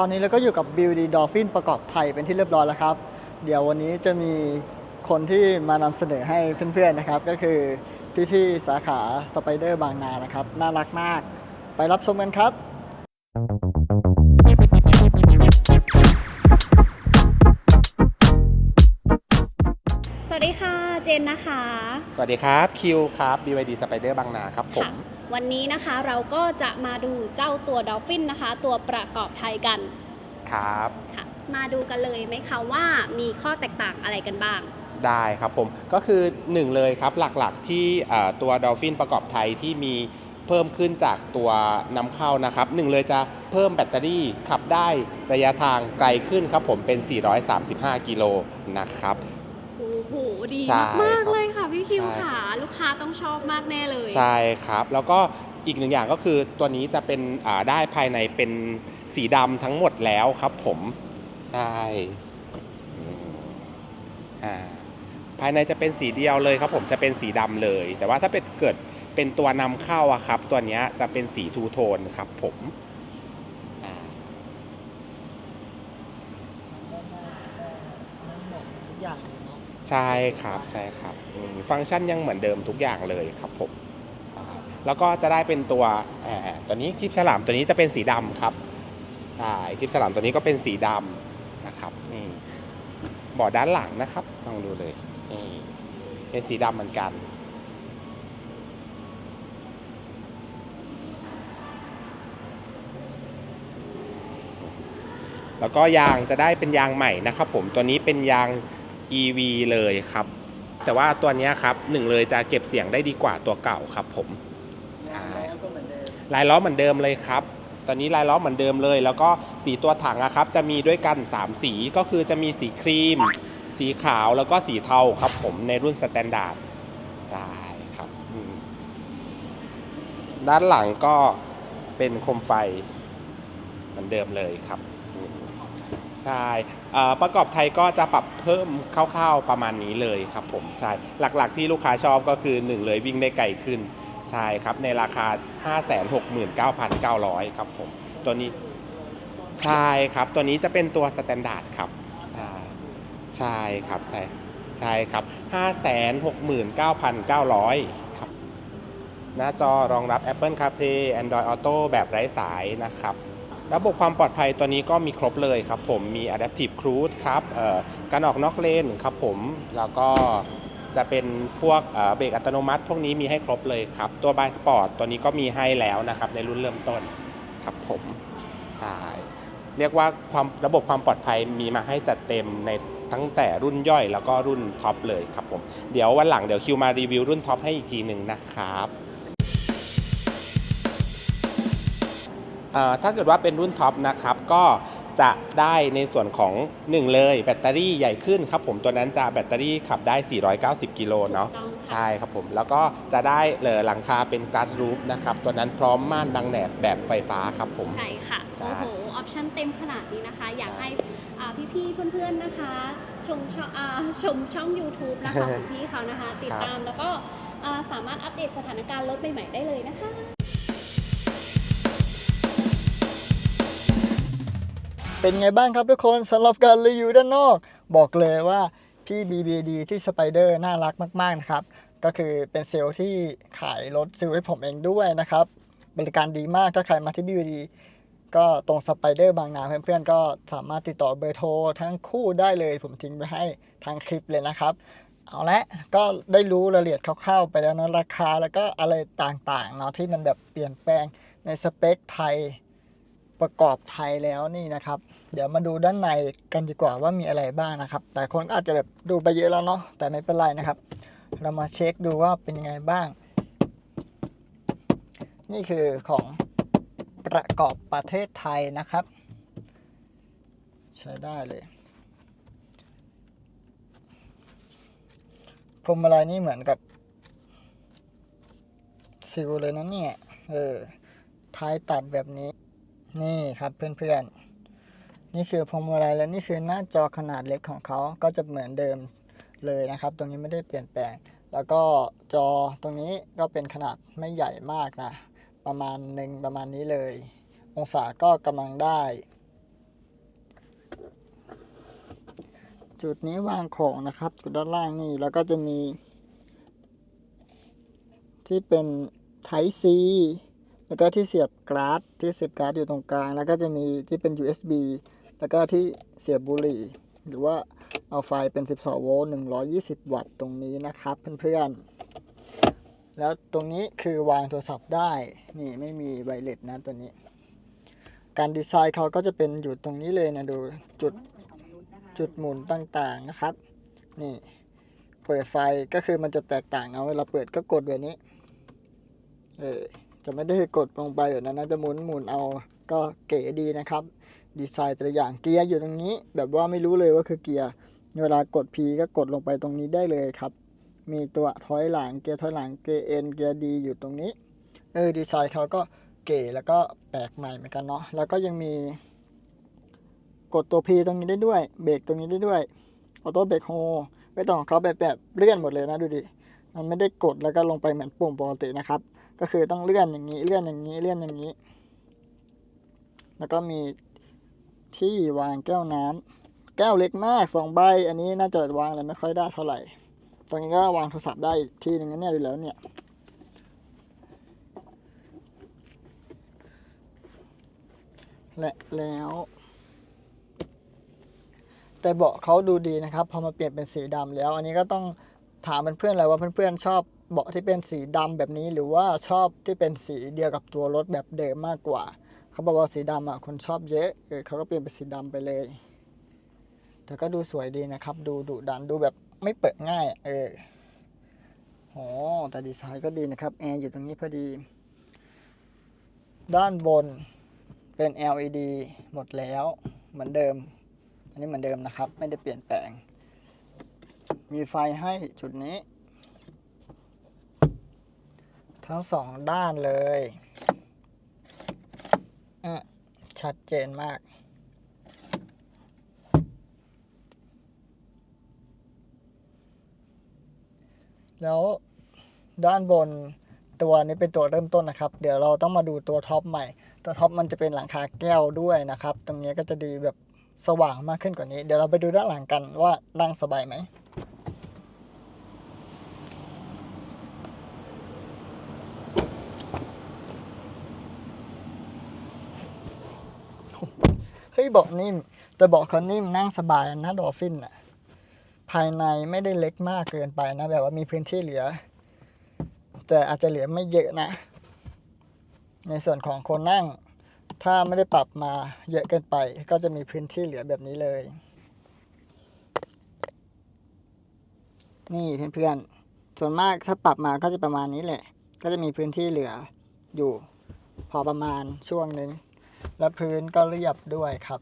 ตอนนี้เราก็อยู่กับ Beauty Dolphin ประกอบไทยเป็นที่เรียบร้อยแล้วครับ เดี๋ยววันนี้จะมีคนที่มานำเสนอให้เพื่อนๆนะครับ ก็คือพี่ๆสาขาสไปเดอร์บางนานะครับ น่ารักมาก ไปรับชมกันครับ สวัสดีค่ะเจนนะคะ สวัสดีครับ คิวครับ BYD Spider บางนาครับผม ค่ะ วันนี้นะคะเราก็จะมาดูเจ้าตัวดอลฟินนะคะ ตัวประกอบไทยกันครับค่ะมาดูกันเลยไหมคะว่ามีข้อแตกต่างอะไรกันบ้าง ได้ครับผมก็คือหนึ่งเลยครับหลักๆที่เอ่อตัว Dolphin ประกอบไทยที่มีเพิ่มขึ้นจากตัวนำเข้านะครับหนึ่งเลยจะเพิ่มแบตเตอรี่ขับได้ระยะทางไกลขึ้นครับผมเป็น 435 กิโลนะครับโอ้โหดีใช่มากครับๆเลยค่ะพี่ คิวใช่ ค่ะ ลูกค้าต้องชอบมากแน่เลย ใช่ครับ แล้วก็อีกหนึ่งอย่างก็คือตัวนี้จะเป็นอ่าได้ภายในเป็นสีดำทั้งหมดแล้วครับผมได้อืมอ่าภายในจะเป็นสีเดียวเลยครับผมจะเป็นสีดำเลย แต่ว่าถ้าเป็นเกิดเป็นตัวนำเข้าอะครับ ตัวเนี้ยจะเป็นสีทูโทนครับผมอ่า ใช่ครับใช่ครับฟังก์ชันยังเหมือนเดิมทุกอย่างเลยครับผมแล้วก็จะได้เป็นตัวตัวนี้คลิปฉลามตัวนี้จะเป็นสีดำครับใช่คลิปฉลามตัวนี้ก็เป็นสีดำนะครับนี่เบาะด้านหลังนะครับลองดูเลยนี่เป็นสีดำเหมือนกันแล้วก็ยางจะได้เป็นยางใหม่นะครับผมตัวนี้เป็นยาง EV เลยครับ แต่ว่าตัวนี้ครับหนึ่งเลยจะเก็บเสียงได้ดีกว่าตัวเก่าครับผมใช่ลายล้อเหมือนเดิมเลยครับ ตอนนี้ลายล้อเหมือนเดิมเลย แล้วก็สีตัวถังอะครับ จะมีด้วยกัน 3 สีก็คือจะมีสีครีม สีขาวแล้วก็สีเทาครับผมในรุ่นสแตนดาร์ดได้ครับด้านหลังก็เป็นโคมไฟเหมือนเดิมเลยครับ ใช่ประกอบไทยก็จะปรับเพิ่มคร่าวๆประมาณนี้เลยครับผมใช่หลักๆที่ลูกค้าชอบก็คือ 1 เลยวิ่งได้ไกลขึ้นใช่ครับในราคา 569,900 ครับผม ตัวนี้ใช่ครับ ตัวนี้จะเป็นตัวสแตนดาร์ดครับใช่ใช่ครับใช่ใช่ครับ 569,900 ครับ หน้าจอรองรับ Apple CarPlay Android Auto แบบไร้สายนะครับ ระบบความปลอดภัยตัวนี้ก็มีครบเลยครับผมมี Adaptive Cruise ครับการออกนอกเลนครับผมแล้วก็จะเป็นพวกเอ่อเบรกอัตโนมัติ พวกนี้มีให้ครบเลยครับ ตัว By Sport ตัวนี้ก็มีให้แล้วนะครับในรุ่นเริ่มต้นครับผมใช่เรียกว่าความระบบความปลอดภัยมีมาให้จัดเต็มในตั้งแต่รุ่นย่อยแล้วก็รุ่นท็อปเลยครับผม เดี๋ยววันหลังเดี๋ยวคิวมารีวิวรุ่นท็อปให้อีกทีหนึ่งนะครับ ถ้าเกิดว่าเป็นรุ่นท็อปนะครับก็จะได้ในส่วนของ 1 เลย แบตเตอรี่ใหญ่ขึ้นครับผมตัวนั้นจะแบตเตอรี่ขับได้ 490 กิโลเนาะถูกต้องค่ะใช่ครับผม แล้วก็จะได้เหลอหลังคาเป็นก a า s รูฟนะครับ ตัวนั้นพร้อมม่านบังแดดแบบไฟฟ้าครับผม ใช่ค่ะใช่โอ้โห ออปชั่นเต็มขนาดนี้นะคะ อยากให้อ่าพี่ๆเพื่อนๆนะคะ ชมช่องอ่าชมช่อง YouTube นะคะของพี่เขานะคะ ติดตามแล้วก็อ่าสามารถอัปเดตสถานการณ์รถใหม่ๆได้เลยนะคะ เป็นไงบ้างครับทุกคนสำหรับการรีวิวด้านนอก บอกเลยว่าพี่ BBD ที่สไปเดอร์น่ารักมากๆนะครับ ก็คือเป็นเซลล์ที่ขายรถซื้อให้ผมเองด้วยนะครับ บริการดีมากถ้าใครมาที่ BBD ก็ตรงสไปเดอร์บางนาเพื่อนๆ ก็สามารถติดต่อเบอร์โทรทั้งคู่ได้เลย ผมทิ้งไว้ให้ทางคลิปเลยนะครับ เอาละก็ได้รู้รายละเอียดคร่าวๆไปแล้วนะราคาแล้วก็อะไรต่างๆเนาะที่มันแบบเปลี่ยนแปลงในสเปคไทย ประกอบไทยแล้วนี่นะครับ เดี๋ยวมาดูด้านในกันดีกว่าว่ามีอะไรบ้างนะครับแต่คนอาจจะแบบดูไปเยอะแล้วเนาะแต่ไม่เป็นไรนะครับ เรามาเช็คดูว่าเป็นยังไงบ้าง นี่คือของประกอบประเทศไทยนะครับ ใช้ได้เลยพวงมาลัยนี่เหมือนกับซิลเลยนะเนี่ยเออท้ายตัดแบบนี้ นี่ครับเพื่อนๆ นี่คือพวงมาลัยและนี่คือหน้าจอขนาดเล็กของเขาก็จะเหมือนเดิมเลยนะครับ ตรงนี้ไม่ได้เปลี่ยนแปลง แล้วก็จอตรงนี้ก็เป็นขนาดไม่ใหญ่มากนะ ประมาณหนึ่งประมาณนี้เลย องศาก็กำลังได้ จุดนี้วางของนะครับจุดด้านล่างนี่แล้วก็จะมี ที่เป็น Type C แล้วก็ที่เสียบการ์ดที่เสียบการ์ดอยู่ตรงกลาง แล้วก็จะมีที่เป็น USB แล้วก็ที่เสียบบุหรี่ หรือว่าเอาไฟเป็น 12 โวลต์120 วัตต์ตรงนี้นะครับเพื่อนๆ แล้วตรงนี้คือวางโทรศัพท์ได้ นี่ไม่มีไวเลสนะตัวนี้ การดีไซน์เขาก็จะเป็นอยู่ตรงนี้เลยนะ ดูจุดจุดหมุนต่างๆนะครับ นี่เปิดไฟก็คือมันจะแตกต่างเอาเวลาเปิดก็กดแบบนี้ เออ จะไม่ได้กดลงไปแบบนั้นนะจะหมุนหมุนเอาก็เก๋ดีนะครับ ดีไซน์แต่ละอย่างเกียร์อยู่ตรงนี้ แบบว่าไม่รู้เลยว่าคือเกียร์เวลากด P ก็กดลงไปตรงนี้ได้เลยครับ มีตัวถอยหลังเกียร์ถอยหลังเกียร์ N เกียร์ D อยู่ตรงนี้เออดีไซน์เขาก็เก๋แล้วก็แปลกใหม่เหมือนกันเนาะแล้วก็ยังมี กดตัว P ตรงนี้ได้ด้วยเบรกตรงนี้ได้ด้วยออโต้เบรกโฮไม่ต้องของเขาแบบแบบเลื่อนหมดเลยนะดูดิมันไม่ได้กดแล้วก็ลงไปเหมือนปุ่มปกตินะครับ ก็คือต้องเลื่อนอย่างนี้เลื่อนอย่างนี้เลื่อนอย่างนี้ แล้วก็มีที่วางแก้วน้ำแก้วเล็กมากสองใบ อันนี้น่าจะวางอะไรไม่ค่อยได้เท่าไหร่ ตรงนี้ก็วางโทรศัพท์ได้อีกที่หนึ่งนะเนี่ยดูแล้วเนี่ยและแล้ว แต่เบาะเขาดูดีนะครับ พอมาเปลี่ยนเป็นสีดำแล้ว อันนี้ก็ต้องถามเพื่อนๆเลยว่าเพื่อนๆชอบ เบาะที่เป็นสีดำแบบนี้หรือว่าชอบที่เป็นสีเดียวกับตัวรถแบบเดิมมากกว่า เขาบอกว่าสีดำอะคนชอบเยอะเออเขาก็เปลี่ยนเป็นสีดำไปเลย แต่ก็ดูสวยดีนะครับ ดูดุดันดูแบบไม่เปิดง่าย เออโหแต่ดีไซน์ก็ดีนะครับแอร์อยู่ตรงนี้พอดี ด้านบนเป็น LED หมดแล้วเหมือนเดิม อันนี้เหมือนเดิมนะครับ ไม่ได้เปลี่ยนแปลง มีไฟให้จุดนี้ ทั้งสองด้านเลยอชัดเจนมาก แล้วด้านบนตัวนี้เป็นตัวเริ่มต้นนะครับ เดี๋ยวเราต้องมาดูตัวท็อปใหม่ ตัวท็อปมันจะเป็นหลังคาแก้วด้วยนะครับ ตรงนี้ก็จะดีแบบสว่างมากขึ้นกว่านี้ เดี๋ยวเราไปดูด้านหลังกันว่านั่งสบายไหม เฮ้ยเบาะนิ่ม แต่เบาะเขานิ่มนั่งสบายนะดอฟฟินอะภายในไม่ได้เล็กมากเกินไปนะ แบบว่ามีพื้นที่เหลือ แต่อาจจะเหลือไม่เยอะนะ ในส่วนของคนนั่ง ถ้าไม่ได้ปรับมาเยอะเกินไป ก็จะมีพื้นที่เหลือแบบนี้เลย นี่เพื่อนๆส่วนมากถ้าปรับมาก็จะประมาณนี้แหละ ก็จะมีพื้นที่เหลืออยู่พอประมาณช่วงหนึ่ง และพื้นก็เรียบด้วยครับ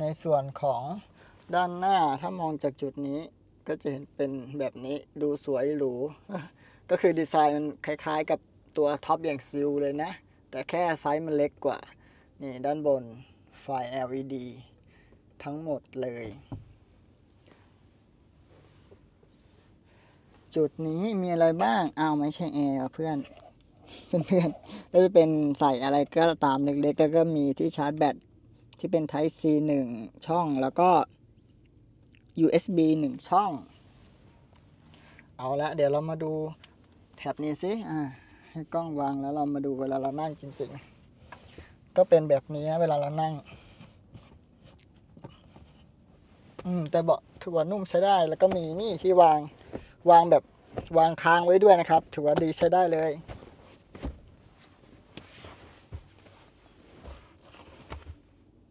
ในส่วนของด้านหน้าถ้ามองจากจุดนี้ก็จะเห็นเป็นแบบนี้ดูสวยหรู ก็คือดีไซน์มันคล้ายๆ กับตัวท็อปอย่างซิลเลยนะ แต่แค่ไซส์มันเล็กกว่า นี่ด้านบนไฟ LED ทั้งหมดเลย จุดนี้มีอะไรบ้าง เอาไม่ใช่แอร์เพื่อน เพื่อนๆก็จะเป็นใส่อะไรก็ตามเล็กๆแล้วก็มีที่ชาร์จแบตที่เป็น Type C 1 ช่องแล้วก็ USB 1 ช่อง เอาละเดี๋ยวเรามาดูแท็บนี้สิอ่าให้กล้องวางแล้วเรามาดูเวลาเรานั่งจริง ๆ ก็เป็นแบบนี้นะเวลาเรานั่ง อืมแต่เบาะถือว่านุ่มใช้ได้ แล้วก็มีนี่ที่วางวางแบบวางค้างไว้ด้วยนะครับ ถือว่าดีใช้ได้เลย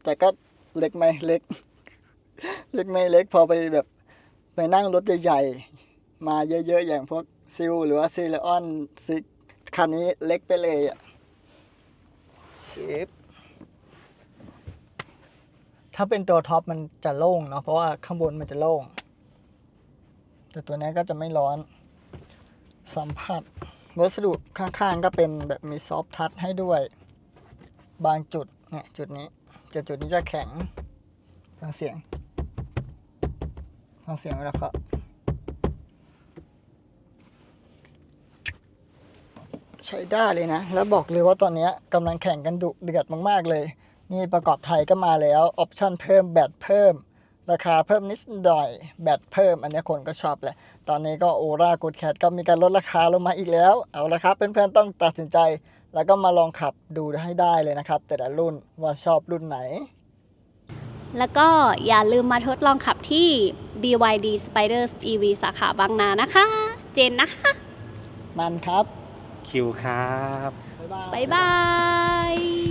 แต่ก็เล็กไหมเล็ก เล็กไหมเล็กพอไปแบบไปนั่งรถใหญ่ๆ มาเยอะๆ อย่างพวกซิลหรือว่าซิลออนซิกคันนี้เล็กไปเลยอะชิปถ้าเป็นตัวท็อปมันจะโล่งเนาะเพราะว่าข้างบนมันจะโล่ง แต่ตัวนี้ก็จะไม่ร้อน สัมผัส วัสดุข้างๆ ก็เป็นแบบมีซอฟทัชให้ด้วย บางจุดเนี่ยจุดนี้ จะจุดนี้จะแข็ง ฟังเสียง ฟังเสียงไว้แล้วครับใช้ได้เลยนะ แล้วบอกเลยว่าตอนนี้กำลังแข่งกันดุเดือดมากๆเลย นี่ประกอบไทยก็มาแล้ว ออปชั่นเพิ่ม แบตเพิ่ม ราคาเพิ่มนิดหน่อย แบตเพิ่ม อันนี้คนก็ชอบแหละ ตอนนี้ก็โอรากูดแคทก็มีการลดราคาลงมาอีกแล้ว เอาละครับเพื่อนๆต้องตัดสินใจ แล้วก็มาลองขับดูให้ได้เลยนะครับ แต่ละรุ่นว่าชอบรุ่นไหน แล้วก็อย่าลืมมาทดลองขับที่ BYD Spiders EV สาขาบางนานะคะ เจนนะคะนั่นครับ คิวครับ บ๊ายบายบ๊ายบาย